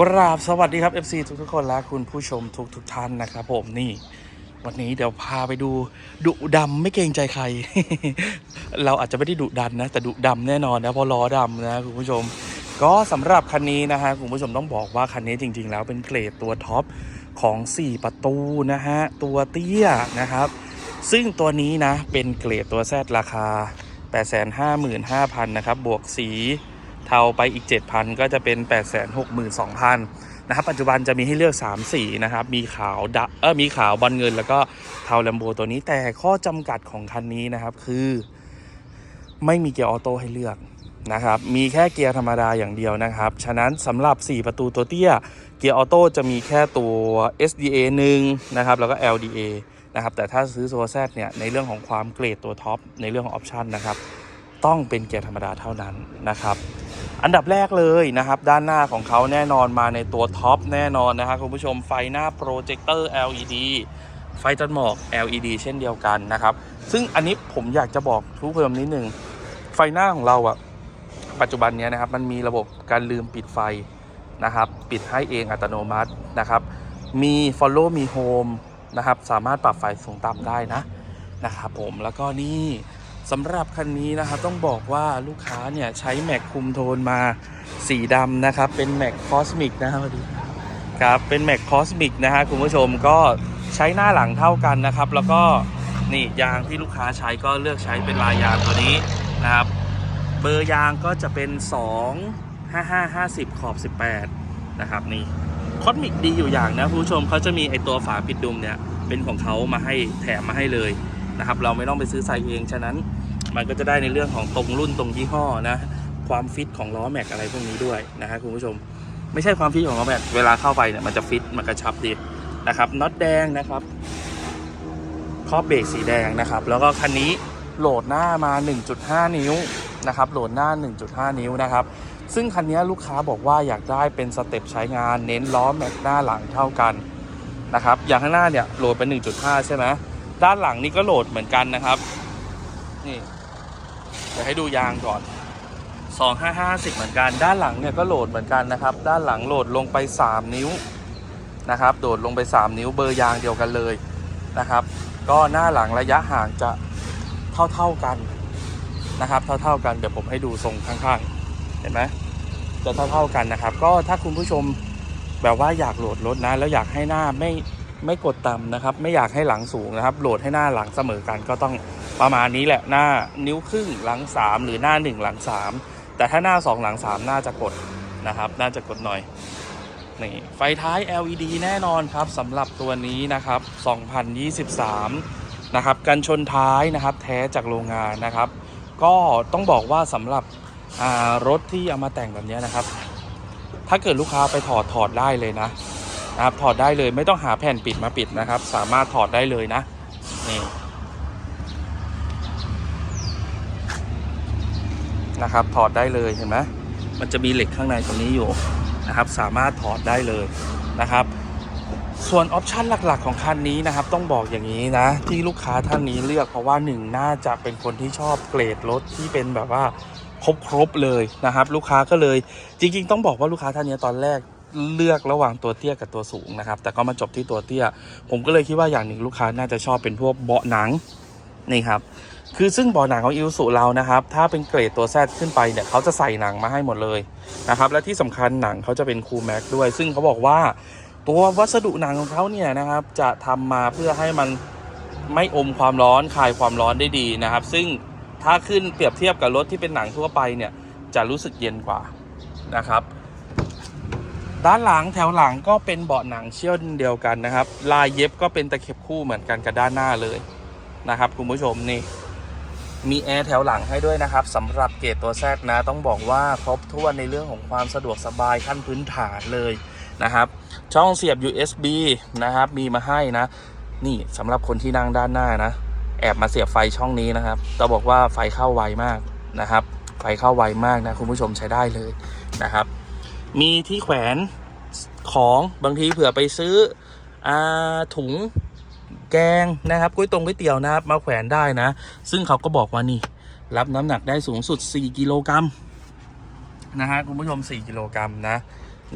กราบสวัสดีครับ FC ทุกทุกคนและคุณผู้ชมทุกทุกท่านนะครับผมนี่ วันนี้เดี๋ยวพาไปดูดุดำไม่เกรงใจใคร เราอาจจะไม่ได้ดุดันนะ แต่ดุดำแน่นอนนะเพราะล้อดำนะคุณผู้ชม ก็สำหรับคันนี้นะฮะคุณผู้ชมต้องบอกว่าคันนี้จริง ๆ แล้วเป็นเกรดตัวท็อปของ 4 ประตูนะฮะตัวเตี้ยนะครับ ซึ่งตัวนี้นะเป็นเกรดตัวแซดราคา 855,000นะครับบวกสี เทาไปอีก 7,000 ก็จะเป็น 862,000นะครับปัจจุบันจะมีให้เลือก 3 สีนะครับ มีขาวดะเออมีขาวบอลเงิน แล้วก็เทาแลมโบตัวนี้แต่ข้อจำกัดของคันนี้นะครับคือ ไม่มีเกียร์ออโต้ให้เลือกนะครับ มีแค่เกียร์ธรรมดาอย่างเดียวนะครับ ฉะนั้นสำหรับ 4 ประตูตัวเตี้ย เกียร์ออโต้จะมีแค่ตัว SDA 1นะครับ แล้วก็ LDA นะครับ แต่ถ้าซื้อโซแซเนี่ย ในเรื่องของความเกรดตัวท็อป ในเรื่องของออปชันนะครับ ต้องเป็นเกียร์ธรรมดาเท่านั้นนะครับ อันดับแรกเลยนะครับ ด้านหน้าของเขาแน่นอนมาในตัวท็อปแน่นอนนะครับคุณผู้ชมไฟหน้าโปรเจคเตอร์ LED ไฟตัดหมอก LED เช่นเดียวกันนะครับ ซึ่งอันนี้ผมอยากจะบอกทุกเพิ่มนิดนึง ไฟหน้าของเราอะปัจจุบันนี้นะครับ มันมีระบบการลืมปิดไฟนะครับ ปิดให้เองอัตโนมัตินะครับ มี follow me home นะครับ สามารถปรับไฟสูงต่ำได้นะนะครับผมแล้วก็นี่ สำหรับคันนี้นะครับต้องบอกว่าลูกค้าเนี่ยใช้แม็กคุมโทนมาสีดำนะครับ เป็นแม็กคอสมิกนะครับดีครับเป็นแม็กคอสมิกนะฮะคุณผู้ชมก็ใช้หน้าหลังเท่ากันนะครับ แล้วก็นี่ยางที่ลูกค้าใช้ก็เลือกใช้เป็นลายยางตัวนี้นะครับ เบอร์ยางก็จะเป็น 2 5 5 50 ขอบ 18 นะครับนี่คอสมิกดีอยู่อย่างนะคุณผู้ชมเขาจะมีไอตัวฝาปิดดุมเนี่ยเป็นของเขามาให้แถมมาให้เลย นะครับ เราไม่ต้องไปซื้อใส่เอง ฉะนั้นมันก็จะได้ในเรื่องของตรงรุ่นตรงยี่ห้อนะ ความฟิตของล้อแม็กอะไรพวกนี้ด้วยนะฮะคุณผู้ชม ไม่ใช่ความฟิตของล้อแม็กเวลาเข้าไปเนี่ยมันจะฟิตมันกระชับดีนะครับน็อตแดงนะครับครอบเบรกสีแดงนะครับ แล้วก็คันนี้โหลดหน้ามา 1.5 นิ้วนะครับ โหลดหน้า 1.5 นิ้วนะครับ ซึ่งคันนี้ลูกค้าบอกว่าอยากได้เป็นสเต็ปใช้งานเน้นล้อแม็กหน้าหลังเท่ากันนะครับ อย่างข้างหน้าเนี่ยโหลดเป็น 1.5 ใช่ไหม ด้านหลังนี่ก็โหลดเหมือนกันนะครับ นี่เดี๋ยวให้ดูยางก่อน 2550 เหมือนกัน ด้านหลังเนี่ยก็โหลดเหมือนกันนะครับ ด้านหลังโหลดลงไป 3 นิ้วนะครับ โดดลงไป 3 นิ้วเบอร์ยางเดียวกันเลยนะครับ ก็หน้าหลังระยะห่างจะเท่าๆกันนะครับ เท่าๆกันเดี๋ยวผมให้ดูทรงข้างๆ เห็นไหมจะเท่าๆกันนะครับ ก็ถ้าคุณผู้ชมแบบว่าอยากโหลดรถนะ แล้วอยากให้หน้าไม่ ไม่กดต่ำนะครับ ไม่อยากให้หลังสูงนะครับ โหลดให้หน้าหลังเสมอกันก็ต้องประมาณนี้แหละหน้านิ้วครึ่งหลัง 3 หรือหน้า 1 หลัง 3 แต่ถ้าหน้า 2 หลัง 3 น่าจะกดนะครับ น่าจะกดหน่อยนี่ไฟท้าย LED แน่นอนครับสำหรับตัวนี้นะครับ 2023 นะครับกันชนท้ายนะครับแท้จากโรงงานนะครับ ก็ต้องบอกว่าสำหรับรถที่เอามาแต่งแบบนี้นะครับ ถ้าเกิดลูกค้าไปถอดถอดได้เลยนะ นะครับถอดได้เลยไม่ต้องหาแผ่นปิดมาปิดนะครับ สามารถถอดได้เลยนะนี่นะครับถอดได้เลยเห็นไหมมันจะมีเหล็กข้างในตรงนี้อยู่นะครับ สามารถถอดได้เลยนะครับ ส่วนออปชันหลักๆของคันนี้นะครับ ต้องบอกอย่างนี้นะ ที่ลูกค้าท่านนี้เลือกเพราะว่าหนึ่งน่าจะเป็นคนที่ชอบเกรดรถที่เป็นแบบว่าครบๆเลยนะครับ ลูกค้าก็เลยจริง ๆ ต้องบอกว่าลูกค้าท่านนี้ตอนแรก เลือกระหว่างตัวเตี้ยกับตัวสูงนะครับ แต่ก็มาจบที่ตัวเตี้ย ผมก็เลยคิดว่าอย่างหนึ่งลูกค้าน่าจะชอบเป็นพวกเบาะหนังนี่ครับคือซึ่งเบาะหนังของอิวสุเรานะครับ ถ้าเป็นเกรดตัวแซดขึ้นไปเนี่ยเขาจะใส่หนังมาให้หมดเลยนะครับ และที่สำคัญหนังเขาจะเป็นคูลแม็กด้วย ซึ่งเขาบอกว่าตัววัสดุหนังของเขาเนี่ยนะครับ จะทำมาเพื่อให้มันไม่อมความร้อนคายความร้อนได้ดีนะครับ ซึ่งถ้าขึ้นเปรียบเทียบกับรถที่เป็นหนังทั่วไปเนี่ยจะรู้สึกเย็นกว่านะครับ ด้านหลังแถวหลังก็เป็นเบาะหนังเช่นเดียวกันนะครับ ลายเย็บก็เป็นตะเข็บคู่เหมือนกันกับด้านหน้าเลยนะครับคุณผู้ชมนี่มีแอร์แถวหลังให้ด้วยนะครับสำหรับเกรดตัวแซดนะต้องบอกว่าครบถ้วนในเรื่องของความสะดวกสบายขั้นพื้นฐานเลยนะครับ ช่องเสียบ USB นะครับ มีมาให้นะ นี่สำหรับคนที่นั่งด้านหน้านะ แอบมาเสียบไฟช่องนี้นะครับต้องบอกว่าไฟเข้าไวมากนะครับ ไฟเข้าไวมากนะคุณผู้ชมใช้ได้เลยนะครับ มีที่แขวนของบางทีเผื่อไปซื้ออถุงแกงนะครับก๋วยตรงก๋วยเตี๋ยวนะครับ มาแขวนได้นะ ซึ่งเขาก็บอกว่านี่ รับน้ำหนักได้สูงสุด 4 กิโลกรัมนะฮะคุณผู้ชม 4 กิโลกรัมนะ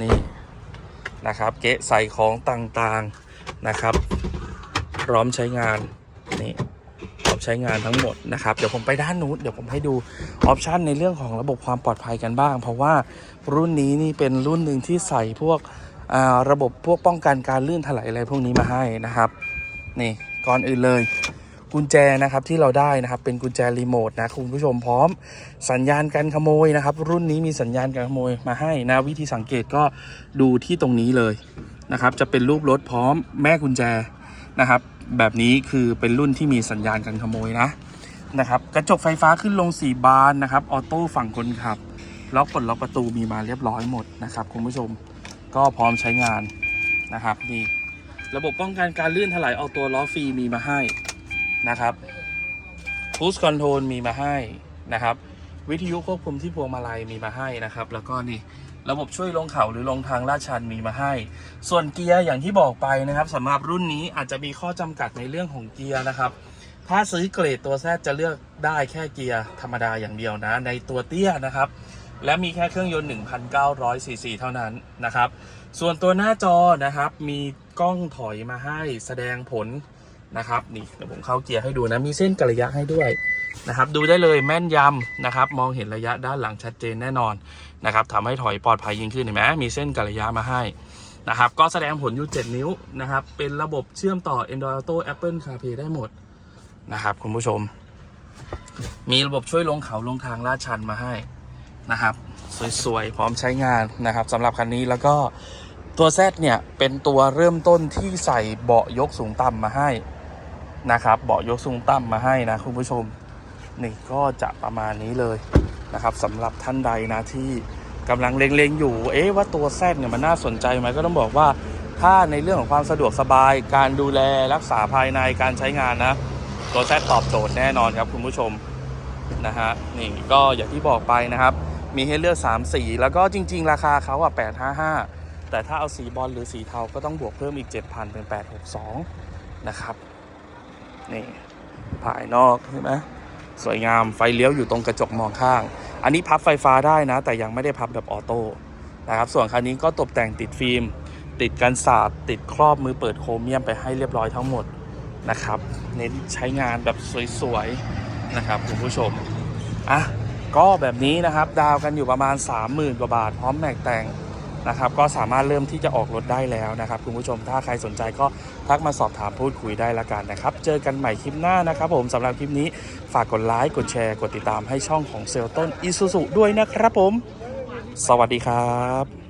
นี่นะครับ เกะใส่ของต่างๆนะครับ พร้อมใช้งานนี่ ใช้งานทั้งหมดนะครับ เดี๋ยวผมไปด้านนู้นเดี๋ยวผมให้ดูออปชันในเรื่องของระบบความปลอดภัยกันบ้าง เพราะว่ารุ่นนี้นี่เป็นรุ่นหนึ่งที่ใส่พวกระบบพวกป้องกันการลื่นถลายอะไรพวกนี้มาให้นะครับนี่ก่อนอื่นเลยกุญแจนะครับที่เราได้นะครับเป็นกุญแจรีโมทนะคุณผู้ชมพร้อมสัญญาณการขโมยนะครับ รุ่นนี้มีสัญญาณการขโมยมาให้นะวิธีสังเกตก็ดูที่ตรงนี้เลยนะครับ จะเป็นรูปรถพร้อมแม่กุญแจนะครับ แบบนี้คือเป็นรุ่นที่มีสัญญาณการขโมยนะนะครับกระจกไฟฟ้าขึ้นลง 4 บานนะครับออโต้ฝั่งคนขับล็อกปลดล็อกประตูมีมาเรียบร้อยหมดนะครับคุณผู้ชมก็พร้อมใช้งานนะครับนี่ระบบป้องกันการลื่นถลายเอาตัวล้อฟรีมีมาให้นะครับ Cruise Control มีมาให้นะครับ วิทยุควบคุมที่พวงมาลัยมีมาให้นะครับ แล้วก็นี่ ระบบช่วยลงเขาหรือลงทางลาดชันมีมาให้ ส่วนเกียร์อย่างที่บอกไปนะครับสำหรับรุ่นนี้อาจจะมีข้อจำกัดในเรื่องของเกียร์นะครับ ถ้าซื้อเกรดตัวแซจะเลือกได้แค่เกียร์ธรรมดาอย่างเดียวนะ ในตัวเตี้ยนะครับ และมีแค่เครื่องยนต์ 1,900ซีซีเท่านั้นนะครับ ส่วนตัวหน้าจอนะครับ มีกล้องถอยมาให้แสดงผล นะครับนี่เดี๋ยวผมเข้าเกียร์ให้ดูนะมีเส้นกระยะให้ด้วยนะครับดูได้เลยแม่นยำนะครับมองเห็นระยะด้านหลังชัดเจนแน่นอนนะครับทำให้ถอยปลอดภัยยิ่งขึ้นเห็นไหมมีเส้นกระยะมาให้นะครับก็แสดงผลอยู่ 7 นิ้วนะครับเป็นระบบเชื่อมต่อ Android Auto Apple CarPlay ได้หมดนะครับคุณผู้ชม มีระบบช่วยลงเขาลงทางลาดชันมาให้นะครับสวยๆ พร้อมใช้งานนะครับสำหรับคันนี้แล้วก็ตัวแซเนี่ย เป็นตัวเริ่มต้นที่ใส่เบาะยกสูงต่ำมาให้ นะครับเบาะยกสูงต่ำมาให้นะคุณผู้ชมนี่ก็จะประมาณนี้เลยนะครับสำหรับท่านใดนะที่กำลังเล็งๆอยู่ เอ๊ะว่าตัวแซดเนี่ยมันน่าสนใจไหมก็ต้องบอกว่าถ้าในเรื่องของความสะดวกสบาย การดูแลรักษาภายในการใช้งานนะ ตัวแซดตอบโจทย์แน่นอนครับคุณผู้ชมนะฮะนี่ก็อย่างที่บอกไปนะครับ มีให้เลือก3สีแล้วก็จริง ๆ ราคาเขาอะ855 แต่ถ้าเอาสีบอลหรือสีเทาก็ต้องบวกเพิ่มอีก 7,000 เป็น 862 นะครับ นี่ภายนอกใช่ไหมสวยงามไฟเลี้ยวอยู่ตรงกระจกมองข้าง อันนี้พับไฟฟ้าได้นะ แต่ยังไม่ได้พับแบบออโต้นะครับส่วนคันนี้ก็ตกแต่งติดฟิล์ม ติดกันสาดติดครอบมือเปิดโครเมียมไปให้เรียบร้อยทั้งหมดนะครับเน้นใช้งานแบบสวยๆนะครับคุณผู้ชมอะก็แบบนี้นะครับ ดาวกันอยู่ประมาณ 30,000กว่าบาท พร้อมแม็กแต่ง นะครับก็สามารถเริ่มที่จะออกรถได้แล้วนะครับคุณผู้ชมถ้าใครสนใจก็ทักมาสอบถามพูดคุยได้ละกันนะครับ เจอกันใหม่คลิปหน้านะครับผมสำหรับคลิปนี้ฝากกดไลค์กดแชร์กดติดตามให้ช่องของเซลต้นอิซูซุด้วยนะครับผม สวัสดีครับ